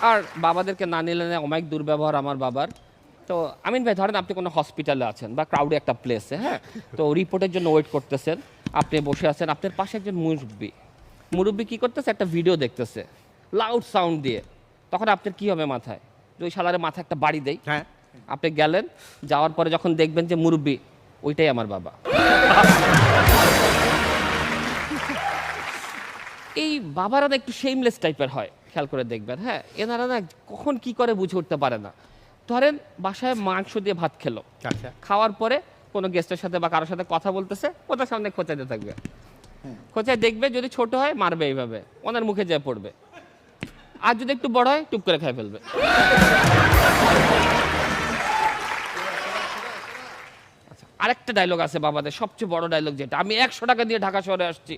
আর বাবাদেরকে না নিলে না অনেক দুর্ব্যবহার আমার বাবার। তো আমিন ভাই ধরেন আপনি কোনো হসপিটালে আছেন বা ক্রাউডে একটা প্লেসে হ্যাঁ? তো রিপোর্টের জন্য ওয়েট করতেছেন আপনি বসে আছেন আপনার পাশে একজন মুরব্বী। মুরব্বী কী করতেছে? একটা ভিডিও দেখতেছে লাউড সাউন্ড দিয়ে। তখন আপনার কী হবে মাথায়? যে ওই শালারে মাথায় একটা বাড়ি দেয় হ্যাঁ। আপনি গেলেন যাওয়ার পরে যখন দেখবেন যে মুরব্বী ওইটাই আমার বাবা। এই বাবারা একটু শেমলেস টাইপের হয়। খেয়াল করে দেখবেন হ্যাঁ এনারা না কখন কি করে বুঝে উঠতে পারে না। ধরেন বাসায় মাংস দিয়ে ভাত খেলো আচ্ছা। খাওয়ার পরে কোনো গেস্টের সাথে বা কারোর সাথে কথা বলতেছে ওটার সামনে খোঁচাইতে থাকবে। খোঁচায় দেখবে যদি ছোট হয় মারবে এইভাবে ওনার মুখে যেয়ে পড়বে। আর যদি একটু বড় হয় টুপ করে খেয়ে ফেলবে। আচ্ছা, আরেকটা ডায়লগ আছে বাবাদের সবচেয়ে বড় ডায়লগ যেটা। আমি একশো টাকা দিয়ে ঢাকা শহরে আসছি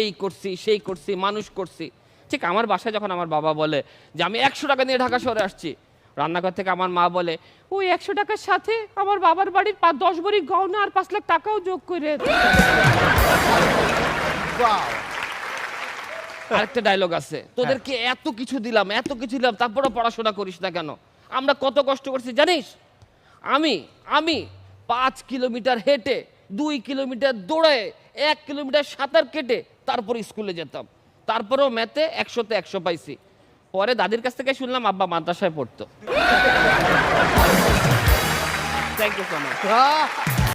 এই করছি সেই করছি মানুষ করছি। ঠিক আমার বাসায় যখন আমার বাবা বলে যে আমি একশো টাকা দিয়ে ঢাকা শহরে আসছি। রান্নাঘর থেকে আমার মা বলে ওই একশো টাকার সাথে আমার বাবার বাড়ির পাঁচ দশ ভরি গহনা আর পাঁচ লাখ টাকাও যোগ করে আরেকটা ডায়লগ আছে। তোদেরকে এত কিছু দিলাম এত কিছু দিলাম তারপরে পড়াশোনা করিস না কেন? আমরা কত কষ্ট করছি জানিস? আমি আমি পাঁচ কিলোমিটার হেঁটে দুই কিলোমিটার দৌড়ে এক কিলোমিটার সাঁতার কেটে তারপর স্কুলে যেতাম। তারপরেও ম্যাথে একশোতে একশো পাইছি। পরে দাদির কাছ থেকে শুনলাম আব্বা মাদ্রাসায় পড়তো। Thank you so much!